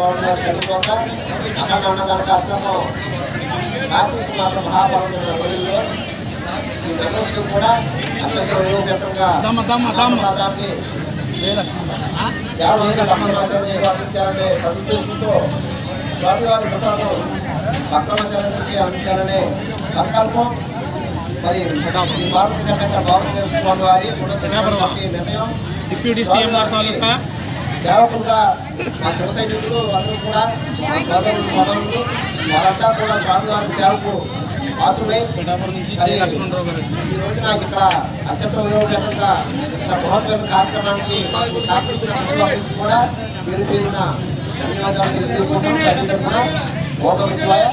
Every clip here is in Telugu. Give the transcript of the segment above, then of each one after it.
స్వామి వారి చనిపోక అన్నదాన కార్యక్రమం కార్తీక మాస మహాపర్వదిన రోజుల్లో ఈ నెలలు కూడా అత్యంత ప్రసాదాన్ని కేవలం ఇంకా డబ్బులు నిర్వహించాలనే సదుద్దేశంతో స్వామివారి ప్రసాదం భక్తవచనానికి అందించాలనే సంకల్పం. మరి ఈ భారత సమేత బాబు స్వామి వారి పునరుద్ధరించడానికి నిర్ణయం గారి సేవకులుగా ఆ శివ సైనికులు అందరూ కూడా మా సోదరులు సోదరులు వాళ్ళంతా కూడా స్వామివారి సేవకు పాత్రులై. మరి ఈ రోజు నాకు ఇక్కడ అత్యంత ఉపయోగకరంగా ఇంత బృహత్తర కార్యక్రమానికి మాకు సహకరించిన ప్రతి ఒక్కరికి కూడా పేరు పేరున ధన్యవాదాలు తెలియజేసుకుంటాం కూడా ఓక విశ్వాయ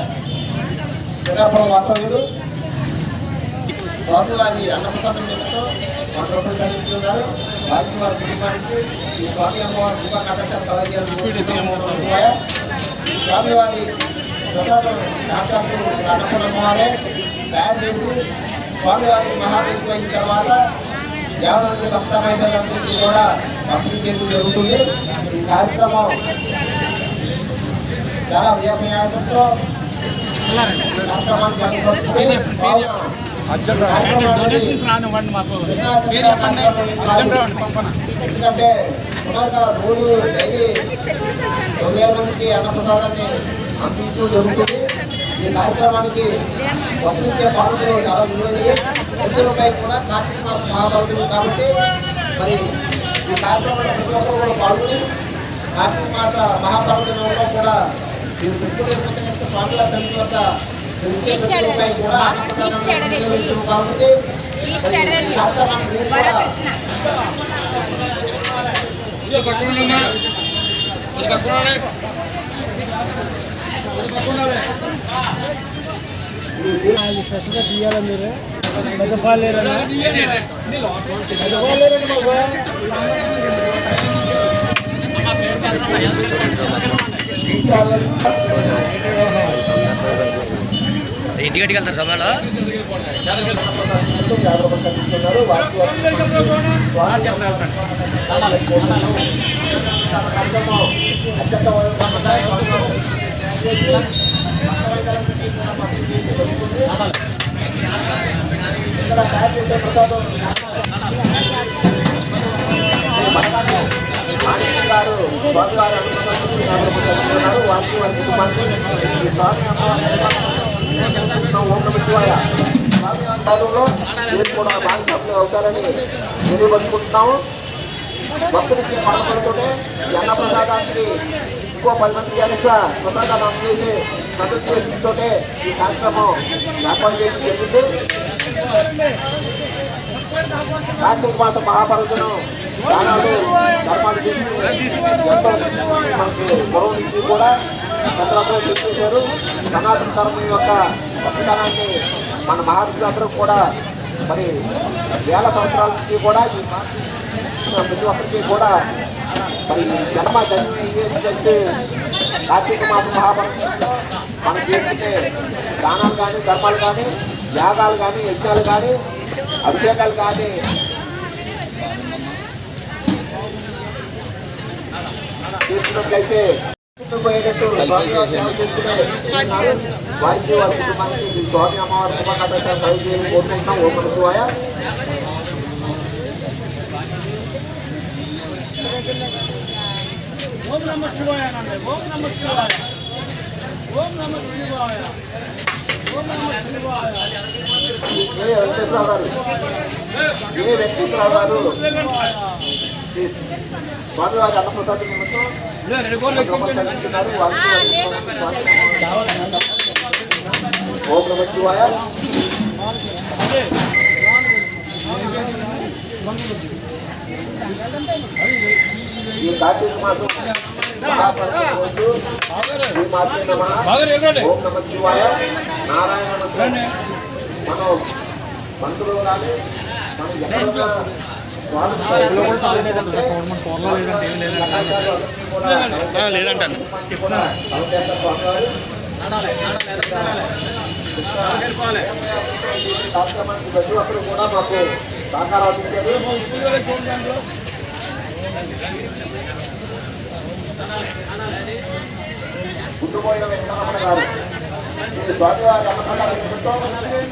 పిఠాపురం వాస్తవ్యుడు స్వామివారి అన్నప్రసాదం నిమిత్తం ప్రభుత్వ చదివిస్తున్నారు వారికి వారి కుటుంబానికి ఈ స్వామి అమ్మవారి కృపా కటాక్షాలు శివాయ స్వామివారి ప్రసాదం సాక్షాత్తు అన్నపూర్ణ అమ్మవారే తయారు చేసి స్వామివారికి మహావీపు అయిన తర్వాత యాభై మంది భక్త మహిళలందరికీ కూడా చేయడం జరుగుతుంది. ఈ కార్యక్రమం చాలా వ్యయప్రయాసంతో కార్యక్రమాన్ని జరుగుతుంది డొనేషన్స్ రానివ్వండి మాకు. పేరు చెప్పండి. అర్జెంట్ రావండి పంపన ఎందుకంటే సుమారుగా రోజు డైలీ రెండు వేల మందికి అన్నప్రసాదాన్ని అందించడం జరుగుతుంది. ఈ కార్యక్రమానికి పంపించే పాలకులు చాలా విలువైనవి. ప్రతి రూపాయి కూడా కార్తీక మాసం మహాపర్వతం కాబట్టి మరి ఈ కార్యక్రమంలో ప్రతి ఒక్కరు కూడా పాల్గొని కార్తీక మాస మహాపర్వతంలో కూడా మీరు పెట్టుకునే కనుక స్వామివారి సన్నిధి వద్ద పెడితే ప్రతి రూపాయి కూడా అన్నప్రసాదాన్ని వినియోగించడం కాబట్టి ఈస్ట్ మరి ఈ ఎడరండి కార్యక్రమాన్ని మీరు కూడా వరకృష్ణ ఇది పట్టుకోండమ్మా ఇది పట్టుకోండి ఇది పట్టుకోండి స్పెషల్గా తీయాలా మీరు పెద్ద పాలేరన్నా పెద్ద పాలేరండి మాకు ఇంటికి వెళ్తారు సభలో గారు స్వామివారి అనుగ్రహిస్తున్నారు వారికి వారి కుటుంబానికి ఈ మీరు కూడా భాగస్వాములు అవుతారని తెలియబడుకుంటున్నాము భక్తులకి పడపడుతుంటే ఈ అన్న ప్రసాదానికి ఎక్కువ పది మంది అనేక ప్రసాదాలు అందజేసి సదుద్దేశంతో ఈ కార్యక్రమం ఏర్పాటు చేయడం జరిగింది కార్తీక మాత మహాపర్వతం దానాలు ధర్మాలు చేసి ఎంతో మనకి గౌరవించి కూడా చంద్రబాబు చేశారు. సనాతన ధర్మం యొక్క గొప్పతనాన్ని మన మహాత్ములందరూ కూడా మరి వేల సంవత్సరాల నుంచి కూడా ఈ ప్రతి ఒక్కరికి కూడా మరి జన్మ జన్మించే కార్తీక మాసం మహాపర్వతం మనకి ఏంటంటే దానాలు కానీ ధర్మాలు కానీ యాగాలు కానీ యజ్ఞాలు కానీ అభిషేకాలు కానీ చేసినట్లయితే పోయేటట్టు స్వామి వారి సేవ చేసుకునే వారికి వారి కుటుంబానికి ఈ స్వామి అమ్మవారి శుభాకాంక్షలు కలిగి కోరుకుంటున్నాం ఓం నమః శివాయ ఓం నమ శివాయ అనండి ఓం నమ శివాయ ఓం నమ శివాయ ఓం నమ శివాయ ఏ వెంకటేశ్వరరావు గారు ఏ వెంకటేశ్వరరావు గారు ఈ స్వామివారి అన్నప్రసాద నిమిత్తం కుటుంబానికి ఓం శివాయ ఈ కార్తీక మాసం ఈ మాసే ఓం నమ శివాయ. నారాయణ మనం మంత్రులు కానీ మనం ఎక్కడున్నా లేదంటాను కార్యక్రమానికి వెంకటరమణ గారు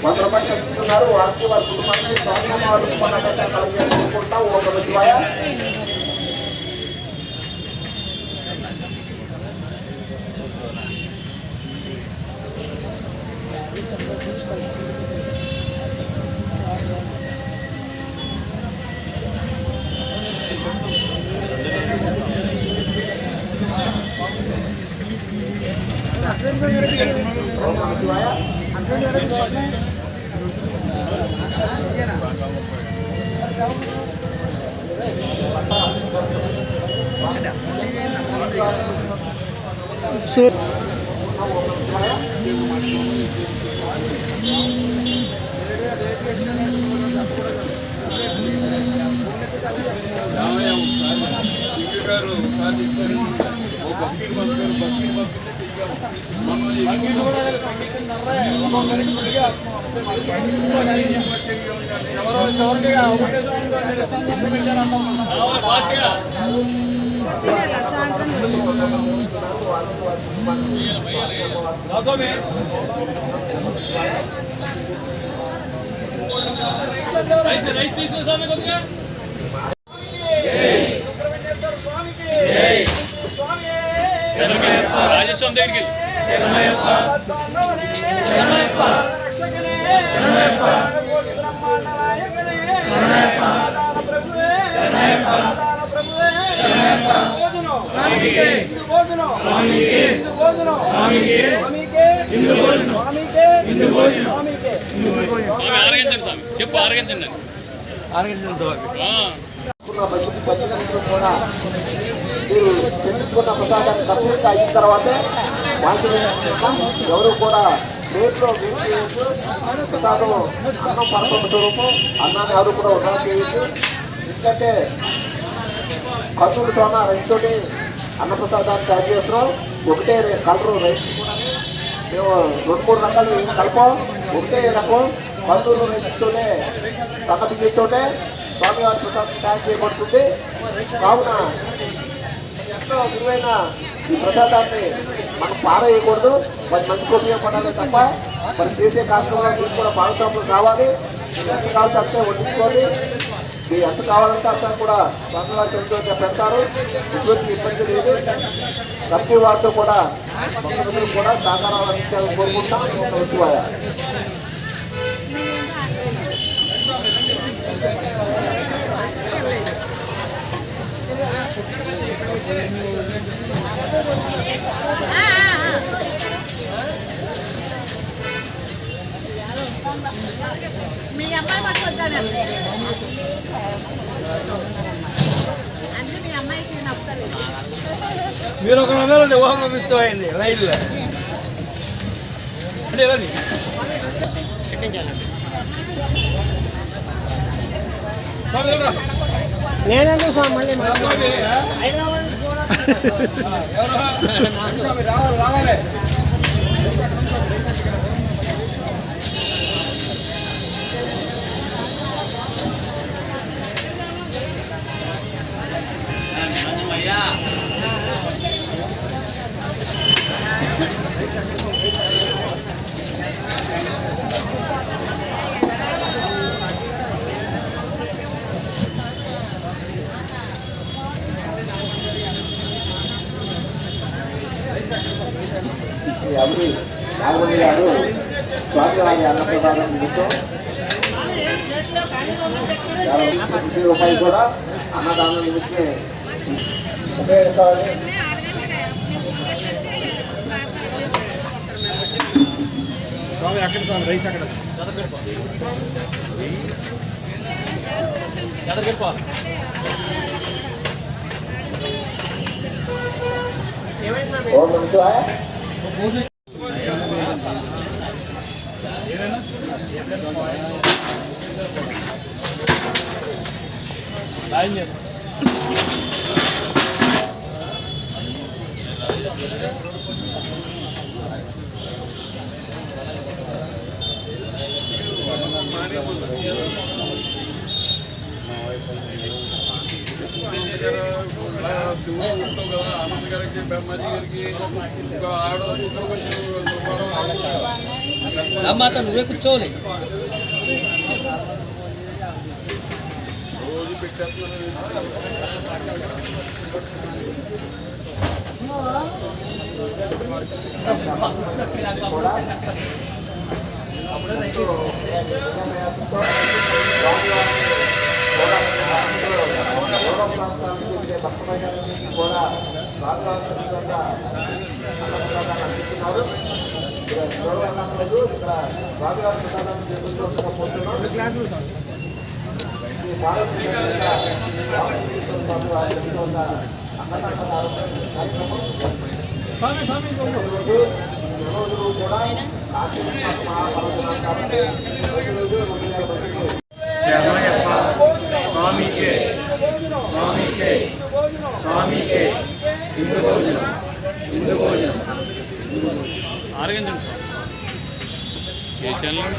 వంద రూపాయలు తెచ్చుకున్నారు వారికి వారి కుటుంబానికి స్వామి వారి వారు కలుగుకుంటా ఒక శివాయ So గారు సాధిస్తారు ఓ బకీర్ బంకర్ బకీర్ బంకర్ వెంకటేశ్వర స్వామికే హిందూ భోజనం స్వామికే. స్వామి. ఆరగించండి. స్వామి. ప్రజలందరూ కూడా మీరు తెలుసుకున్న ప్రసాదాన్ని తప్పకుండా అయిన తర్వాతే వాటిని ఎవరు కూడా ప్లేట్లో వేసి ప్రసాదం అన్నం పరమ స్వరూపం అన్నాన్ని ఎవరు కూడా ఉన్నా చేయొచ్చు ఎందుకంటే కర్నూలు సోమ రైతుతోటి అన్నప్రసాదాన్ని తయారు చేస్తున్నాం. ఒకటే కలరు రైస్. మేము రెండు మూడు రకాలు కలపం. ఒకటే రకం కర్నూలు రైతుతోనే సన్న బియ్యంతోనే స్వామివారి ప్రసాదం తయారు చేయబడుతుంది. కావున ఎంతో విలువైన ప్రసాదాన్ని మనం పారేయకూడదు. మరి మందికి ఉపయోగపడాలి తప్ప. మరి చేసే కార్యక్రమంలో మీరు కూడా భాగస్వాములు కావాలి. ఎంత కావాలంటే అంతే వడ్డించుకోవాలి మీ ఎంత కావాలంటే అంతా కూడా స్వామివారి చెందుతో పెడతారు. ఎటువంటి ఇబ్బంది లేదు. ప్రతి వారితో కూడా కూడా సహకారాలు అందించాలని కోరుకుంటాం ఒక మీ అమ్మాయి పట్టుకొచ్చానండి అంటే మీ అమ్మాయికి నప్పలేదు మీరు ఒక ఊహంగా మిస్ అయింది లైన్లో అంటే ఎలా నేనంటే స్వామి? మళ్ళీ రావాలి Yeah. స్వామివారి నిమిత్తం యాభై రూపాయలు కూడా అన్నదానం నిమిత్తే ఉపయోగిస్తామని స్వామి అక్కడ స్వామి రైస్ అక్కడ సాయం చేయండి ఆనంద్ గారికి బ్రహ్మాజీ గారికి ఆడో ఇద్దరు కొంచెం నువ్వే కూర్చోవాలి. కూడా స్వామివారి అందిస్తున్నారు ఇక్కడ చూడవలసిన ఇక్కడ స్వామివారి ప్రసాదాన్ని చేస్తున్న ఈ భారతదేశ రామకృష్ణ స్వామి రోజు కూడా కాబట్టి స్వామికే స్వామికే స్వామికే ఇందు భోజనం ఇందు భోజనం ఆరగించండి ఏ ఛానల్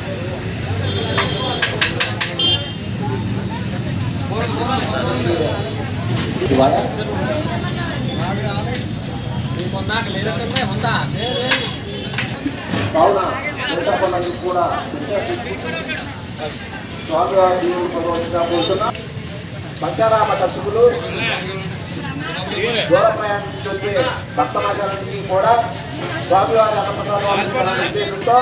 కావున వెంకటపల్లి కూడా స్వామివారి దేవుని భగవంతుగా పోతున్నా. పంచారామ దర్శకులు దూర ప్రయాణించి వచ్చే భక్తమాచారానికి కూడా స్వామివారి అన్నప్రసాదాన్ని ఉద్దేశంతో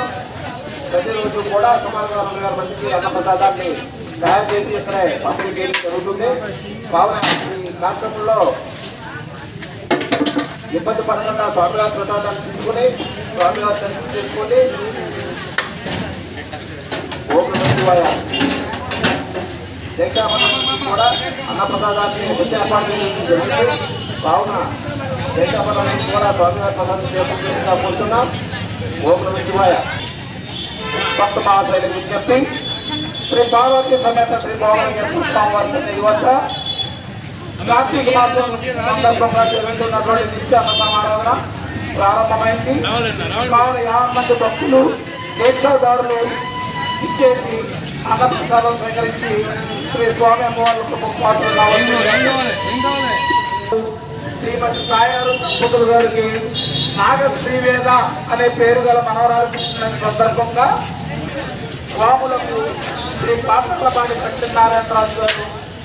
ప్రతిరోజు కూడా సుమారు రెండు వేల మందికి అన్నప్రసాదాన్ని తయారు చేసి ఇక్కడ పంపిణీ చేయడం జరుగుతుంది. కావున ఈ కార్యక్రమంలో ఇబ్బంది పడకుండా స్వామివారి ప్రసాదాన్ని తీసుకుని స్వామివారి దర్శనం చేసుకొని ఓం శివాయ జైకామణం కూడా అన్నప్రసాదాన్ని వచ్చే ఏర్పాటు చేయడం జరిగింది కావున జైకామణం కూడా స్వామివారి ప్రసాదం చేసుకుంటూ పోతున్నాం ఓం నమః శివాయ భక్త మహాశైలి విజ్ఞప్తి. శ్రీ పార్వతి సమేత శ్రీ భగవాన్ స్వామివారి యువత కార్తీక మాసం సందర్భంగా జరుగుతున్నటువంటి నిత్య అన్న సమారాధన ప్రారంభమైంది కావున యాభై మంది భక్తులు దీక్షాదారులు ఇచ్చేసి అన్నప్రసాదం స్వీకరించి శ్రీ స్వామి అమ్మవార్లకు ముఖ్యమంత్రులు కావచ్చు శ్రీమతి సాయారు దంపతులు గారికి నాగ శ్రీవేద అనే పేరు గల మనవరాలు పుట్టిన సందర్భంగా స్వాములకు శ్రీ పాత్రపాటి సత్యనారాయణరాజు గారు